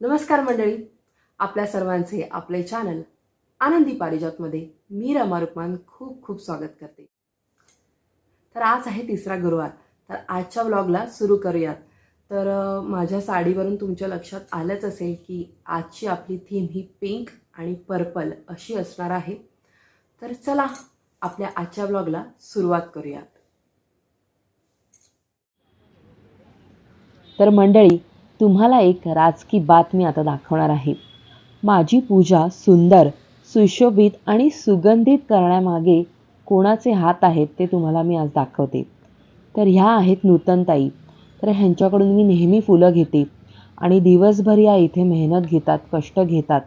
नमस्कार मंडळी. आपल्या सर्वांचे आपले चॅनल आनंदी पारिजातमध्ये मी रमा रुक्मान खूप खूप स्वागत करते. तर आज आहे तिसरा गुरुवार. तर आजच्या व्लॉगला सुरू करूयात. तर माझ्या साडीवरून तुमच्या लक्षात आलंच असेल की आजची आपली थीम ही पिंक आणि पर्पल अशी असणार आहे. तर चला आपल्या आजच्या ब्लॉगला सुरुवात करूयात. तर मंडळी तुम्हाला एक राजकी बातमी आता दाखवणार आहे. माझी पूजा सुंदर सुशोभित आणि सुगंधित करण्यामागे कोणाचे हात आहेत ते तुम्हाला मी आज दाखवते. तर ह्या आहेत नूतनताई. तर ह्यांच्याकडून मी नेहमी फुलं घेते आणि दिवसभर या इथे मेहनत घेतात कष्ट घेतात.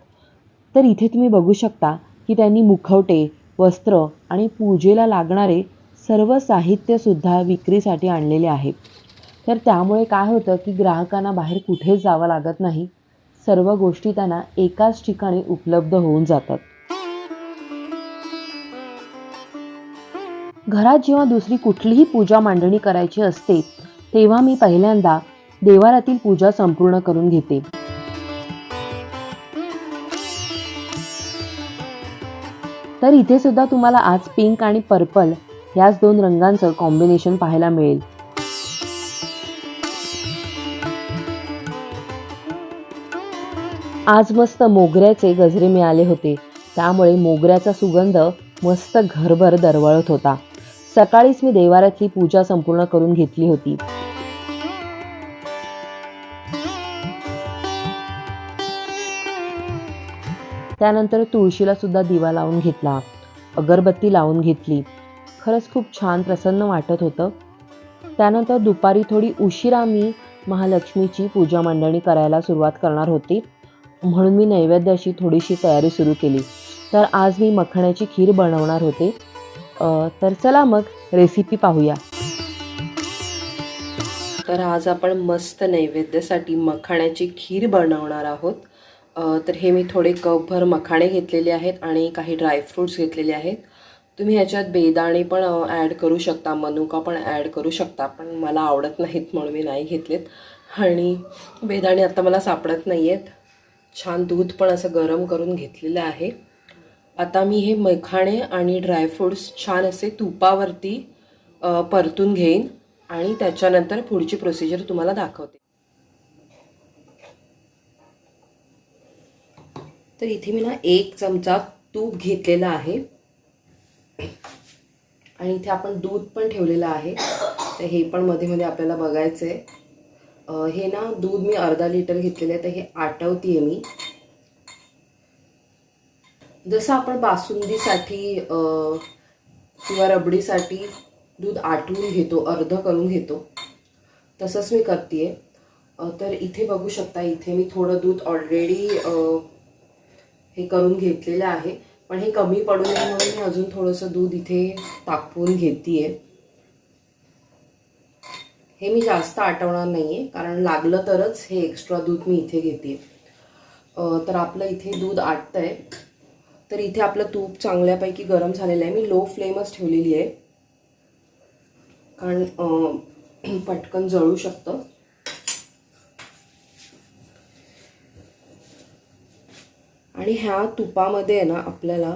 तर इथे तुम्ही बघू शकता की त्यांनी मुखवटे वस्त्र आणि पूजेला लागणारे सर्व साहित्यसुद्धा विक्रीसाठी आणलेले आहे तर त्यामुळे काय होतं की ग्राहकांना बाहेर कुठेच जावं लागत नाही. सर्व गोष्टी त्यांना एकाच ठिकाणी उपलब्ध होऊन जातात. घरात जेव्हा दुसरी कुठलीही पूजा मांडणी करायची असते तेव्हा मी पहिल्यांदा देवारातील पूजा संपूर्ण करून घेते. तर इथे सुद्धा तुम्हाला आज पिंक आणि पर्पल याच दोन रंगांचं कॉम्बिनेशन पाहायला मिळेल. आज मस्त मोगऱ्याचे गजरे मिळाले होते. त्यामुळे मोगऱ्याचा सुगंध मस्त घरभर दरवळत होता. सकाळीच मी देवारातली पूजा संपूर्ण करून घेतली होती. त्यानंतर तुळशीला सुद्धा दिवा लावून घेतला. अगरबत्ती लावून घेतली. खरंच खूप छान प्रसन्न वाटत होतं. त्यानंतर दुपारी थोडी उशिरा मी महालक्ष्मीची पूजा मांडणी करायला सुरुवात करणार होती. म्हणून मी नैवेद्याची थोडीशी तयारी सुरू केली. तर आज मी मखण्याची खीर बनवणार होते. तर चला मग रेसिपी पाहूया. तर आज आपण मस्त नैवेद्यासाठी मखाण्याची खीर बनवणार आहोत. तर हे मी थोडे कपभर मखाणे घेतलेले आहेत आणि काही ड्रायफ्रूट्स घेतलेले आहेत. तुम्ही ह्याच्यात बेदाणे पण ॲड करू शकता मनुका पण ॲड करू शकता पण मला आवडत नाहीत म्हणून मी नाही घेतलेत. आणि बेदाणे आता मला सापडत नाही आहेत छान दूध पण असं गरम करून घेतलेलं आहे. आता मी हे मखाणे आणि ड्रायफ्रूट्स छान असे तुपावरती परतून घेईन आणि त्याच्यानंतर पुढची प्रोसिजर तुम्हाला दाखवते. तर इथे मी ना एक चमचा तूप घेतलेला आहे. आणि इथे आपण दूध पण ठेवलेलं आहे. तर हे पण मध्ये मध्ये आपल्याला बघायचं आहे हे ना दूध मी अर्धा लिटर घेतलेलं आहे तर हे आटवतीये मी. जसं आपण बासुंदीसाठी किंवा रबडीसाठी दूध आटवून घेतो अर्ध करून घेतो तसंच मी करते तर इथे बघू शकता इथे मी थोडं दूध ऑलरेडी हे करून घेतलेलं आहे. पण हे कमी पडू नये म्हणून मी अजून थोडंसं दूध इथे तापवून घेते आहे हे मी जास्त आटवणार नाही आहे कारण लागलं तरच हे एक्स्ट्रा दूध मी इथे घेते तर आपलं इथे दूध आटतंय. तर इथे आपलं तूप चांगल्यापैकी गरम झालेलं आहे. मी लो फ्लेमच ठेवलेली आहे. कारण पटकन जळू शकतं. आणि ह्या तुपामध्ये आहे ना आपल्याला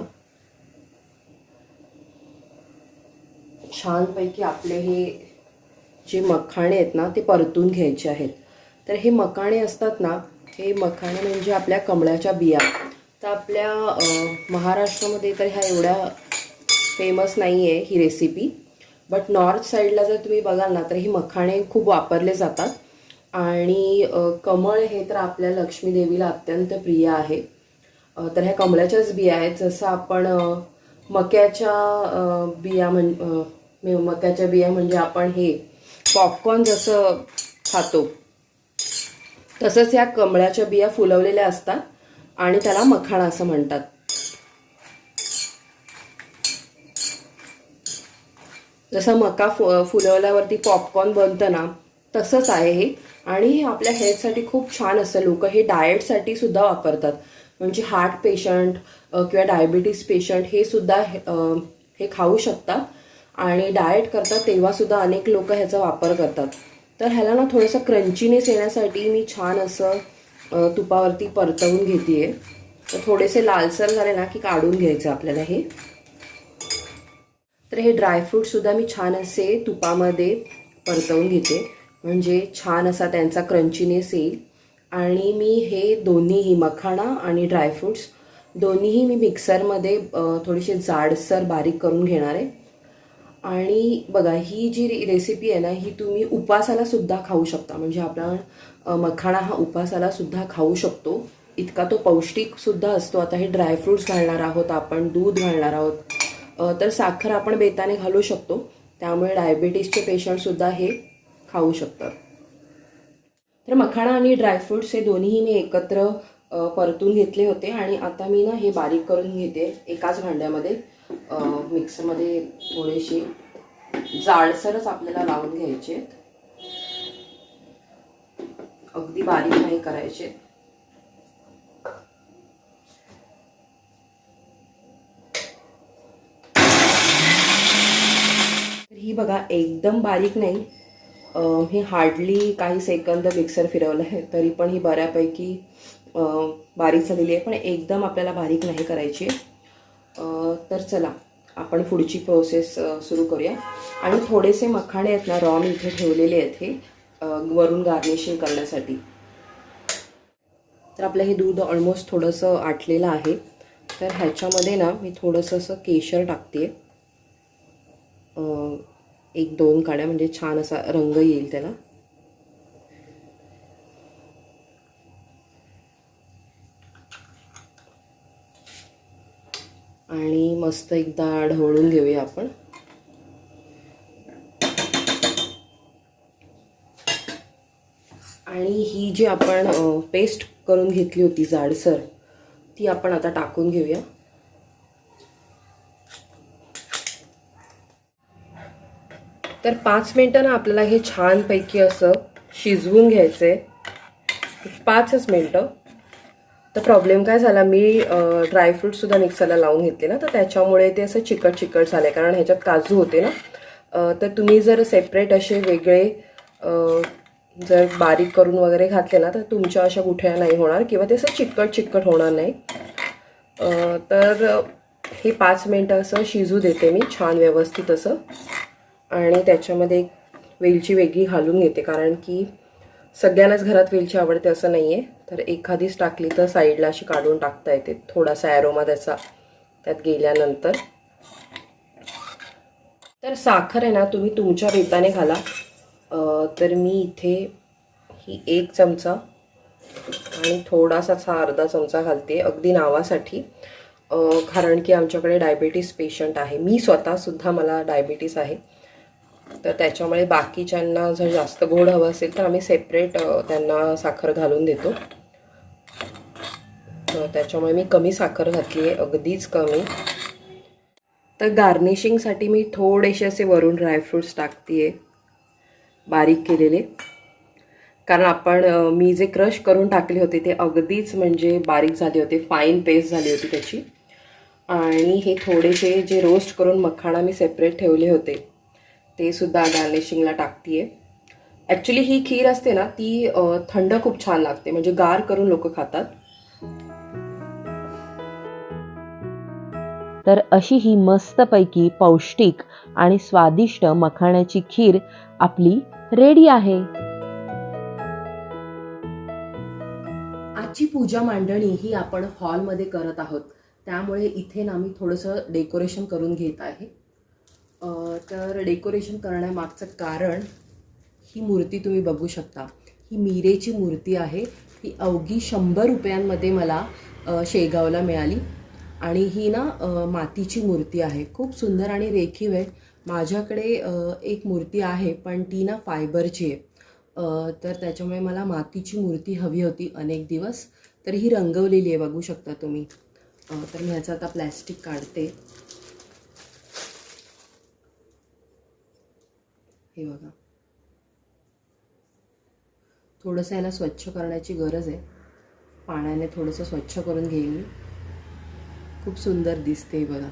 छानपैकी आपले हे जे मखाणे आहेत ना ते परतून घ्यायचे आहेत. तर हे मखाणे असतात ना हे मखाणे म्हणजे आपल्या कमळाच्या बिया. तर आपल्या महाराष्ट्रामध्ये तर ह्या एवढ्या फेमस नाही आहे ही रेसिपी बट नॉर्थ साईडला जर तुम्ही बघाल ना तर हे मखाणे खूप वापरले जातात. आणि कमळ हे तर आपल्या लक्ष्मी देवीला अत्यंत प्रिय आहे. तर ह्या कमळाच्याच बिया आहेत. जसं आपण मक्याच्या बिया म्हण मक्याच्या बिया म्हणजे आपण हे पॉपकॉर्न जसं खातो तसंच ह्या कमळाच्या बिया फुलवलेल्या असतात आणि त्याला मखाणा असं म्हणतात. जसं मका फु फुलवल्यावरती पॉपकॉर्न बनतं ना तसंच आहे हे. आणि हे आपल्या हेल्थसाठी खूप छान असतं. लोक हे डाएटसाठी सुद्धा वापरतात. म्हणजे हार्ट पेशंट किंवा डायबिटीस पेशंट हे सुद्धा हे खाऊ शकतात. आणि डाएट करतात तेव्हासुद्धा अनेक लोक ह्याचा वापर करतात. तर ह्याला ना थोडंसं क्रंचीनेस येण्यासाठी मी छान असं तुपावरती परतवून घेते तर थोडेसे लालसर झाले ना की काढून घ्यायचं आपल्याला हे. तर हे ड्रायफ्रूटसुद्धा मी छान असे तुपामध्ये परतवून घेते. म्हणजे छान असा त्यांचा क्रंचीनेस येईल. आणि मी हे दोन्हीही मखाणा आणि ड्रायफ्रूट्स दोन्हीही मी मिक्सरमध्ये थोडीशी थोडेसे जाडसर बारीक करून घेणार आहे. आणि बघा ही जी रे- रेसिपी आहे ना ही तुम्ही उपासाला सुद्धा खाऊ शकता. म्हणजे आपण मखाणा हा उपासाला सुद्धा खाऊ शकतो. इतका तो पौष्टिकसुद्धा असतो. आता हे ड्रायफ्रूट्स घालणार आहोत आपण दूध घालणार आहोत. तर साखर आपण बेताने घालू शकतो. त्यामुळे डायबिटीसचे पेशंटसुद्धा हे खाऊ शकतात. तर मखाणा आणि ड्रायफ्रूट्स हे दोन्हीही मी एकत्र परतून घेतले होते. आणि आता मी ना हे बारीक करून घेते एकाच भांड्यामध्ये. मिक्सरमध्ये थोडेसे जाडसरच आपल्याला लावून घ्यायचे अगदी बारीक नाही करायचे. ही बघा एकदम बारीक नाही. हे हार्डली काही सेकंद मिक्सर फिरवलं आहे तरी पण ही बऱ्यापैकी बारीक झालेली आहे पण एकदम आपल्याला बारीक नाही करायची. आहे. तर चला आपण पुढची प्रोसेस सुरू करूया. आणि थोडेसे मखाणे आहेत ना रॉ मी इथे ठेवलेले आहेत हे वरून गार्निशिंग करण्यासाठी. तर आपलं हे दूध ऑलमोस्ट थोडंसं आटलेलं आहे. तर ह्याच्यामध्ये ना मी थोडंसं असं केशर टाकते. एक दोन काड्या म्हणजे छान असा रंग येईल त्याला. आणि मस्त एकदा ढवळून घेऊया आपण. आणि ही जी आपण पेस्ट करून घेतली होती जाडसर ती आपण आता टाकून घेऊया. तर पाच मिनटं ना आपल्याला हे छानपैकी असं शिजवून घ्यायचं आहे पाचच मिनटं. तर प्रॉब्लेम काय झाला? मी ड्रायफ्रूटसुद्धा मिक्सरला लावून घेतले ना तर त्याच्यामुळे ते असं चिकट चिकट झाले कारण ह्याच्यात काजू होते ना. तर तुम्ही जर सेपरेट असे वेगळे जर बारीक करून वगैरे घातले ना तर तुमच्या अशा गुठळ्या नाही होणार किंवा ते असं चिकट चिकट होणार नाही. तर हे पाच मिनटं असं शिजू देते मी छान व्यवस्थित असं. आणि त्याच्यामध्ये एक वेलची वेगळी घालून घेते कारण की सगळ्यांनाच घरात वेलची आवडते असं नाही आहे तर एखादीच टाकली तर साईडला अशी काढून टाकता येते. थोडासा ॲरोमा त्याचा त्यात गेल्यानंतर. तर साखर आहे ना तुम्ही तुमच्या बेताने घाला. तर मी इथे ही एक चमचा आणि थोडासाच हा अर्धा चमचा घालते अगदी नावासाठी. कारण की आमच्याकडे डायबेटीस पेशंट आहे. मी स्वतःसुद्धा मला डायबेटीस आहे. तर त्याच्यामुळे बाकीच्यांना जर जास्त गोड हवं असेल तर आम्ही सेपरेट त्यांना साखर घालून देतो. त्याच्यामुळे मी कमी साखर घातली आहे अगदीच कमी. तर गार्निशिंगसाठी मी थोडेसे असे वरून ड्रायफ्रूट्स टाकते बारीक केलेले. कारण आपण मी जे क्रश करून टाकले होते ते अगदीच म्हणजे बारीक झाले होते फाईन पेस्ट झाली होती त्याची. आणि हे थोडेसे जे रोस्ट करून मखाणा मी सेपरेट ठेवले होते ते सुद्धा गार्निशिंगला टाकते ॲक्च्युली ही खीर असते ना ती थंड खूप छान लागते म्हणजे गार करून लोक खातात. तर अशी ही मस्तपैकी पौष्टिक आणि स्वादिष्ट मखाण्याची खीर आपली रेडी आहे. आजची पूजा मांडणी ही आपण हॉलमध्ये करत आहोत. त्यामुळे इथे ना मी थोडंसं डेकोरेशन करून घेत आहे. तर डेकोरेशन करण्यामागचं कारण ही मूर्ती तुम्ही बघू शकता. ही मीरेची मूर्ती आहे. ती अवघी शंभर रुपयांमध्ये मला शेगावला मिळाली. आणि ही ना मातीची मूर्ती आहे. खूप सुंदर आणि रेखीव आहे. माझ्याकडे एक मूर्ती आहे पण ती ना फायबरची आहे. तर त्याच्यामुळे मला मातीची मूर्ती हवी होती अनेक दिवस. तर ही रंगवलेली आहे बघू शकता तुम्ही. तर मी ह्याचं आता प्लॅस्टिक काढते. हे बघा. थोडंसं याला स्वच्छ करण्याची गरज आहे. पाण्याने थोडंसं स्वच्छ करून घेईल. मी खूप सुंदर दिसते हे बघा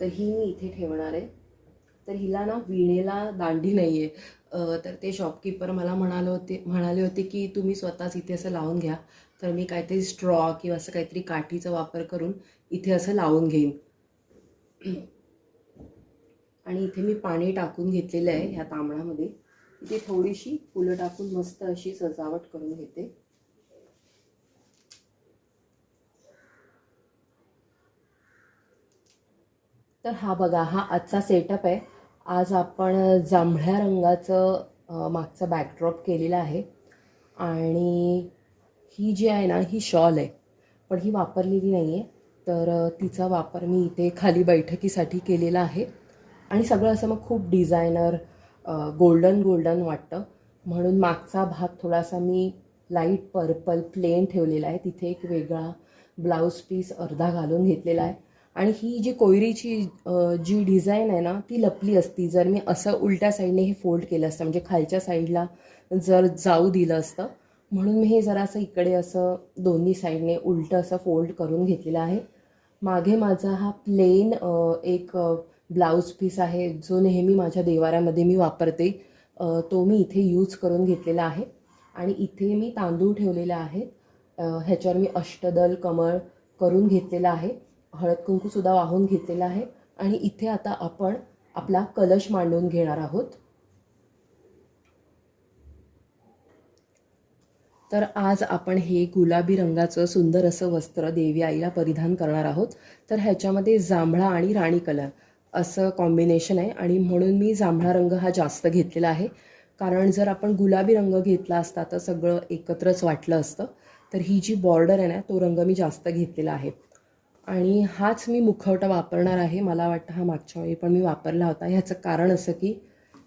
तर ही मी इथे ठेवणार आहे. तर हिला ना विणेला दांडी नाही आहे तर ते शॉपकीपर मला म्हणाले होते म्हणाले होते की तुम्ही स्वतःच इथे असं लावून घ्या. तर मी काहीतरी स्ट्रॉ किंवा असं काहीतरी काठीचा वापर करून इथे असं लावून घेईन. आणि इथे मी पाणी टाकून घेतलेलं आहे ह्या तांबण्यामध्ये इथे थोडीशी फुलं टाकून मस्त अशी सजावट करून घेते. तर हा बघा हा आजचा सेटअप आहे. आज आपण जांभळ्या रंगाचं मागचं मागचा बॅकड्रॉप केलेला आहे. आणि ही जी आहे ना ही शॉल आहे. पण ही वापरलेली नाही आहे तर तिचा वापर मी इथे खाली बैठकीसाठी केलेला आहे. आणि सगळं असं मग खूप डिझायनर गोल्डन गोल्डन वाटतं. म्हणून मागचा भाग थोडासा मी लाइट पर्पल प्लेन ठेवलेला आहे. तिथे एक वेगळा ब्लाऊज पीस अर्धा घालून घेतलेला आहे. आणि ही जी कोयरीची जी डिझाईन आहे ना ती लपली असती. जर मी असं उलट्या साईडने हे फोल्ड केलं असतं म्हणजे खालच्या साईडला जर जाऊ दिलं असतं. म्हणून मी हे जरासं इकडे असं दोन्ही साईडने उलटं असं फोल्ड करून घेतलेलं आहे. मागे माझा हा प्लेन एक ब्लाऊज पीस आहे जो नेहमी माझ्या देवाऱ्यामध्ये मी वापरते तो मी इथे यूज करून घेतलेला आहे. आणि इथे मी तांदूळ ठेवलेले आहेत ह्याच्यावर मी अष्टदल कमळ करून घेतलेला आहे. हळद कुंकूसुद्धा वाहून घेतलेला आहे. आणि इथे आता आपण आपला कलश मांडून घेणार आहोत. तर आज आपण हे गुलाबी रंगाचं सुंदर असं वस्त्र देवी आईला परिधान करणार आहोत. तर ह्याच्यामध्ये जांभळा आणि राणी कलर. असं कॉम्बिनेशन आहे. आणि म्हणून मी जांभळा रंग हा जास्त घेतलेला आहे. कारण जर आपण गुलाबी रंग घेतला असता तर सगळं एकत्रच वाटलं असतं. तर ही जी बॉर्डर आहे ना तो रंग मी जास्त घेतलेला आहे. आणि हाच मी मुखवटा वापरणार आहे. मला वाटतं हा मागच्या वेळी पण मी वापरला होता. ह्याचं कारण असं की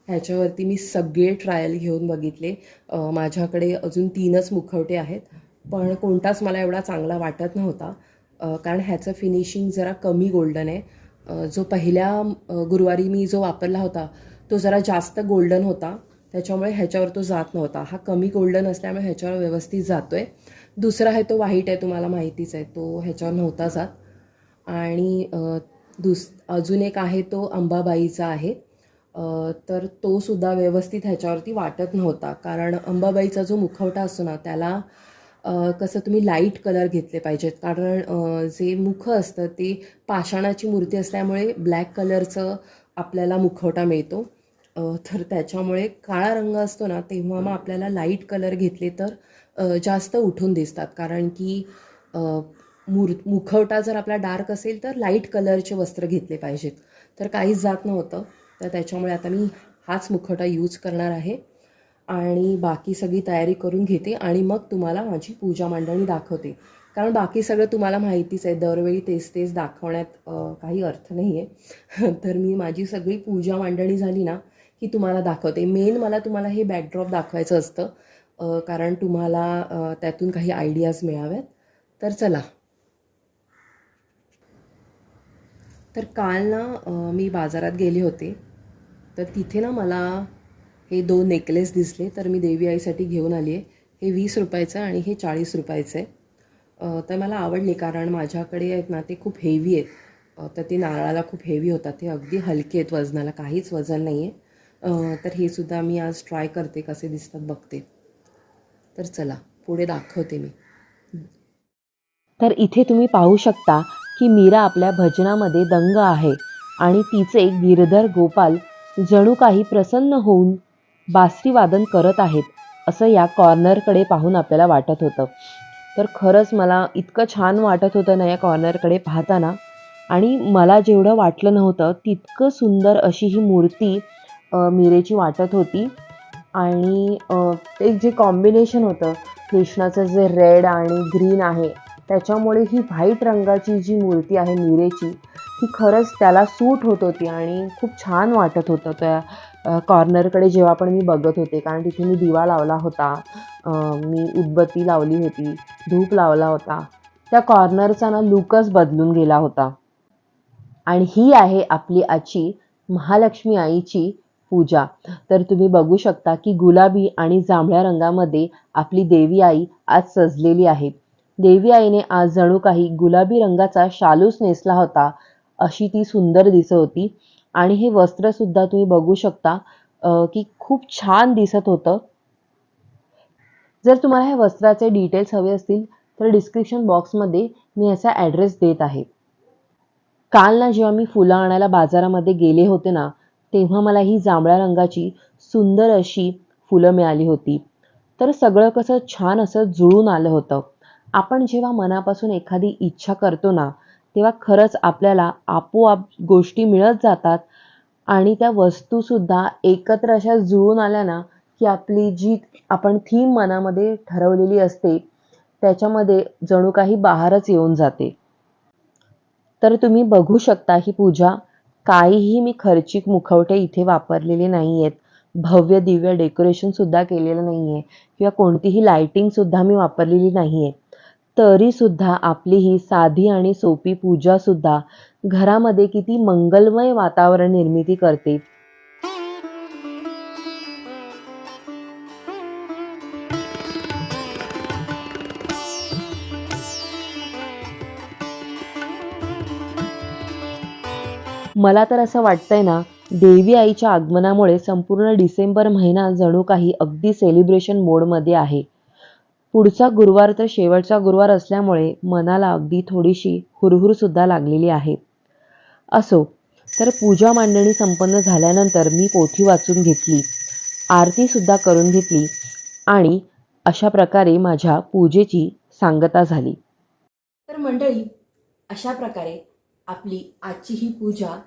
ह्याच्यावरती मी सगळे ट्रायल घेऊन बघितले. माझ्याकडे अजून तीनच मुखवटे आहेत. पण कोणताच मला एवढा चांगला वाटत नव्हता. कारण ह्याचं फिनिशिंग जरा कमी गोल्डन आहे. जो पहिल्या गुरुवारी मी जो वापरला होता तो जरा जास्त गोल्डन होता. त्याच्यामुळे ह्याच्यावर तो जात नव्हता. हा कमी गोल्डन असल्यामुळे ह्याच्यावर व्यवस्थित जातो आहे दुसरा आहे तो वाईट आहे तुम्हाला माहितीच आहे तो ह्याच्यावर नव्हता जात. आणि दुस अजून एक आहे तो अंबाबाईचा आहे. तर तो सुद्धा व्यवस्थित ह्याच्यावरती वाटत नव्हता. कारण अंबाबाईचा जो मुखवटा असतो ना त्याला कसं तुम्ही लाइट कलर घेतले पाहिजेत. कारण जे मुख असतं ते पाषाणाची मूर्ती असल्यामुळे ब्लॅक कलरचं आपल्याला मुखवटा मिळतो. तर त्याच्यामुळे काळा रंग असतो ना तेव्हा मग आपल्याला लाइट कलर घेतले तर जास्त उठून दिसतात. कारण की मूर मुखवटा जर आपला डार्क असेल तर लाइट कलरचे वस्त्र घेतले पाहिजेत. तर काहीच जात नव्हतं. तर त्याच्यामुळे आता मी हाच मुखवटा यूज करणार आहे. आणि बाकी सगळी तयारी करून घेते आणि मग तुम्हाला माझी पूजा मांडणी दाखवते. कारण बाकी सगळं तुम्हाला माहितीच आहे दरवेळी तेच तेच दाखवण्यात काही अर्थ नाही आहे तर मी माझी सगळी पूजा मांडणी झाली ना की तुम्हाला दाखवते. मेन मला तुम्हाला हे बॅकड्रॉप दाखवायचं असतं कारण तुम्हाला त्यातून काही आयडियाज मिळाव्यात तर चला. तर काल ना मी बाजारात गेले होते. तर तिथे ना मला हे दोन नेकलेस दिसले तर मी देवी आईसाठी घेऊन आली आहे हे वीस रुपयाचं आणि हे चाळीस रुपयाचं आहे. तर मला आवडले कारण माझ्याकडे आहेत ना ते खूप हेवी आहेत. तर ते नारळाला खूप हेवी होतात. ते अगदी हलके आहेत वजनाला काहीच वजन नाही आहे तर हे सुद्धा मी आज ट्राय करते कसे दिसतात बघते. तर चला पुढे दाखवते मी. तर इथे तुम्ही पाहू शकता की मीरा आपल्या भजनामध्ये दंग आहे आणि तिचे गिरधर गोपाल जणू काही प्रसन्न होऊन बासरी वादन करत आहेत असं या कॉर्नरकडे पाहून आपल्याला वाटत होतं. तर खरंच मला इतकं छान वाटत होतं ना या कॉर्नरकडे पाहताना. आणि मला जेवढं वाटलं नव्हतं तितकं सुंदर अशी ही मूर्ती मिरेची मीरेची वाटत होती. आणि एक ते जे कॉम्बिनेशन होतं कृष्णाचं जे रेड आणि ग्रीन आहे त्याच्यामुळे ही व्हाईट रंगाची जी मूर्ती आहे मिरेची ती खरंच त्याला सूट होत होती आणि खूप छान वाटत होतं त्या कॉर्नरकडे जेव्हा पण मी बघत होते कारण तिथे मी दिवा लावला होता मी उदबत्ती लावली होती धूप लावला होता त्या कॉर्नरचा ना लुकच बदलून गेला होता. आणि ही आहे आपली आजची महालक्ष्मी आईची पूजा. तर तुम्ही बघू शकता की गुलाबी आणि जांभळ्या रंगामध्ये आपली देवी आई आज सजलेली आहे. देवी आईने आज जणू काही गुलाबी रंगाचा शालूच नेसला होता अशी ती सुंदर दिसत होती. आणि हे वस्त्र सुद्धा तुम्ही बघू शकता की खूप छान दिसत होतं. जर तुम्हाला ह्या वस्त्राचे डिटेल्स हवे असतील तर डिस्क्रिप्शन बॉक्समध्ये मी याचा ॲड्रेस देत आहे. काल ना जेव्हा मी फुलं आणायला बाजारामध्ये गेले होते ना तेव्हा मला ही जांभळ्या रंगाची सुंदर अशी फुलं मिळाली होती. तर सगळं कसं छान असं जुळून आलं होतं. आपण जेव्हा मनापासून एखादी इच्छा करतो ना तेव्हा खरंच आपल्याला आपोआप गोष्टी मिळत जातात आणि त्या वस्तूसुद्धा एकत्र अशा जुळून आल्या ना की आपली जी आपण थीम मनामध्ये ठरवलेली असते त्याच्यामध्ये जणू काही बाहेरच येऊन जाते. तर तुम्ही बघू शकता ही पूजा. काहीही मी खर्चिक मुखवटे इथे वापरलेले नाही आहेत भव्य दिव्य डेकोरेशनसुद्धा केलेलं नाही आहे किंवा कोणतीही लायटिंगसुद्धा मी वापरलेली नाही आहे तरीसुद्धा आपली ही साधी आणि सोपी पूजासुद्धा घरामध्ये किती मंगलमय वातावरण निर्मिती करते. मला तर असं वाटतंय ना देवी आईच्या आगमनामुळे संपूर्ण डिसेंबर महिना जणू काही अगदी सेलिब्रेशन मोडमध्ये आहे. पुढचा गुरुवार तर शेवटचा गुरुवार असल्यामुळे मनाला अगदी थोडीशी हुरहुरसुद्धा लागलेली आहे. असो तर पूजा मांडणी संपन्न झाल्यानंतर मी पोथी वाचून घेतली आरतीसुद्धा करून घेतली आणि अशा प्रकारे माझ्या पूजेची सांगता झाली. तर मंडळी अशा प्रकारे आपली आजची ही पूजा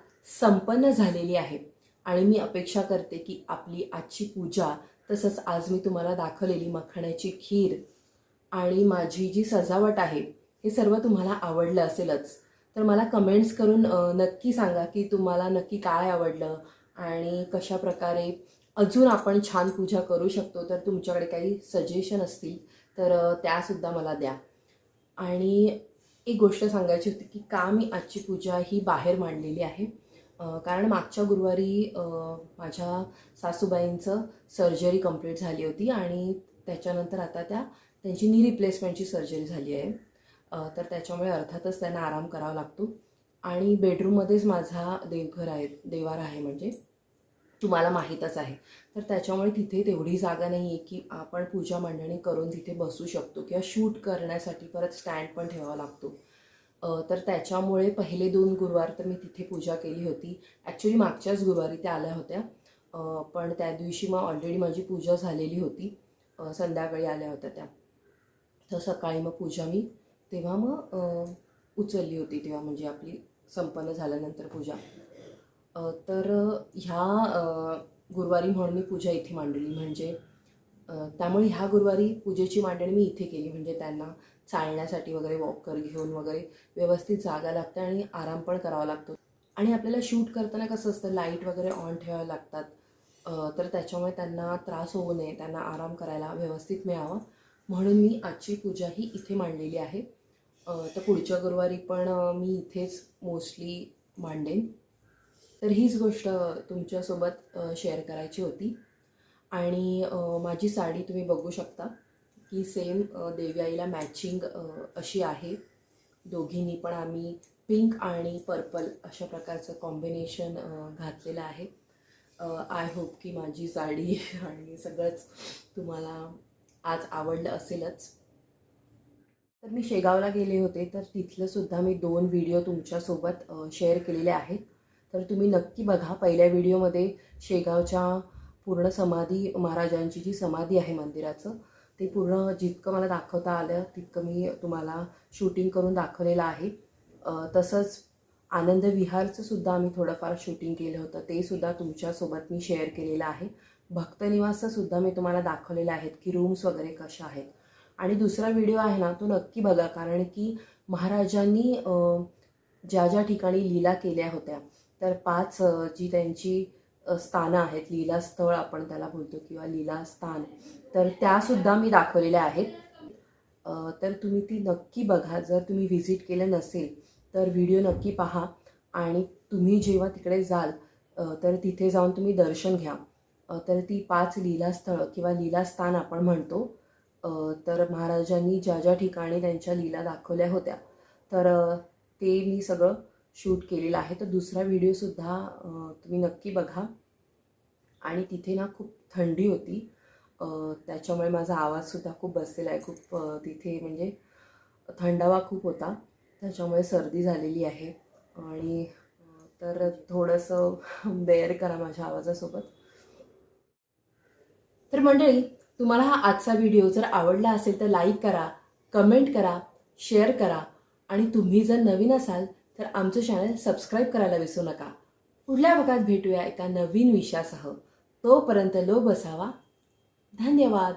संपन्न झालेली आहे आणि मी अपेक्षा करते की आपली आजची पूजा तसंच आज मी तुम्हाला दाखवलेली मखण्याची खीर आणि माझी जी सजावट आहे हे सर्व तुम्हाला आवडलं असेलच. तर मला कमेंट्स करून नक्की सांगा की तुम्हाला नक्की काय आवडलं आणि कशा प्रकारे अजून आपण छान पूजा करू शकतो तर तुमच्याकडे काही सजेशन असतील तर त्यासुद्धा मला द्या. आणि एक गोष्ट सांगायची होती की का मी आजची पूजा ही बाहेर मांडलेली आहे. कारण मागच्या गुरुवारी माझ्या सासूबाईंचं सर्जरी कंप्लीट झाली होती आणि त्याच्यानंतर आता त्या त्यांची नी रिप्लेसमेंटची सर्जरी झाली आहे. तर त्याच्यामुळे अर्थातच त्यांना आराम करावा लागतो. आणि बेडरूममध्येच माझा देवघर आहे देवार आहे म्हणजे. तुम्हाला माहीतच आहे. तर त्याच्यामुळे तिथे तेवढी जागा नाही आहे की आपण पूजा मांडणी करून तिथे बसू शकतो किंवा शूट करण्यासाठी परत स्टँड पण ठेवावा लागतो. तर त्याच्यामुळे पहिले दोन गुरुवार तर मी तिथे पूजा केली होती. ॲक्च्युली मागच्याच गुरुवारी त्या आल्या होत्या. पण त्या दिवशी मग ऑलरेडी माझी पूजा झालेली होती. संध्याकाळी आल्या होत्या त्या. तर सकाळी मग पूजा मी तेव्हा मग उचलली होती तेव्हा म्हणजे आपली संपन्न झाल्यानंतर पूजा. तर ह्या गुरुवारी म्हणून मी पूजा इथे मांडली. म्हणजे त्यामुळे ह्या गुरुवारी पूजेची मांडणी मी इथे केली. म्हणजे त्यांना चालण्यासाठी वगैरे वॉकर घेऊन वगैरे व्यवस्थित जागा लागते आणि आराम पण करावा लागतो. आणि आपल्याला शूट करताना कसं असतं लाइट वगैरे ऑन ठेवाव्या लागतात. तर त्याच्यामुळे त्यांना त्रास होऊ नये. त्यांना आराम करायला व्यवस्थित मिळावं. म्हणून मी आजची पूजा ही इथे मांडलेली आहे. तर पुढच्या गुरुवारी पण मी इथेच मोस्टली मांडेन. तर हीच गोष्ट तुमच्यासोबत शेअर करायची होती. आणि माझी साडी तुम्ही बघू शकता की सेम देवी आईला मॅचिंग अशी आहे. दोघींनी पण आम्ही पिंक आणि पर्पल अशा प्रकारचं कॉम्बिनेशन घातलेलं आहे. आय होप की माझी साडी आणि सगळंच तुम्हाला आज आवडलं असेलच. तर मी शेगावला गेले होते तर तिथलं सुद्धा मी दोन व्हिडिओ तुमच्यासोबत शेअर केलेले आहेत. तर तुम्ही नक्की बघा पहिल्या व्हिडिओमध्ये शेगावच्या पूर्ण समाधी महाराजांची जी समाधी आहे मंदिराचं ते पूर्ण जितकं मला दाखवता आलं तितकं मी तुम्हाला शूटिंग करून दाखवलेलं आहे. तसंच आनंद विहारचं सुद्धा आम्ही थोडंफार शूटिंग केलं होतं ते सुद्धा तुमच्यासोबत मी शेअर केलेलं आहे. भक्तनिवासचं सुद्धा मी तुम्हाला दाखवलेलं आहेत की रूम्स वगैरे कशा आहेत. आणि दुसरा व्हिडिओ आहे ना तो नक्की बघा कारण की महाराजांनी ज्या ज्या ठिकाणी लीला केल्या होत्या तर पाच जी त्यांची स्थानं आहेत लीलास्थळ आपण त्याला बोलतो किंवा लीलास्थान तर त्यासुद्धा मी दाखवलेल्या आहेत. तर तुम्ही ती नक्की बघा जर तुम्ही व्हिजिट केलं नसेल तर व्हिडिओ नक्की पहा. आणि तुम्ही जेव्हा तिकडे जाल तर तिथे जाऊन तुम्ही दर्शन घ्या. तर ती पाच लीलास्थळं किंवा लीलास्थान आपण म्हणतो. तर महाराजांनी ज्या ज्या ठिकाणी त्यांच्या लीला दाखवल्या होत्या तर ते मी सगळं शूट केलेलं आहे. तर दुसरा व्हिडिओसुद्धा तुम्ही नक्की बघा. आणि तिथे ना खूप थंडी होती. त्याच्यामुळे माझा आवाजसुद्धा खूप बसलेला आहे. खूप तिथे म्हणजे थंडावा खूप होता. त्याच्यामुळे सर्दी झालेली आहे. आणि तर थोडंसं बेअर करा माझ्या आवाजासोबत. तर मंडळी तुम्हाला हा आजचा व्हिडिओ जर आवडला असेल तर लाईक करा कमेंट करा शेअर करा. आणि तुम्ही जर नवीन असाल तर आमचं चॅनल सबस्क्राईब करायला विसरू नका. पुढल्या भागात भेटूया एका नवीन विषयासह. तोपर्यंत लो बसावा. धन्यवाद.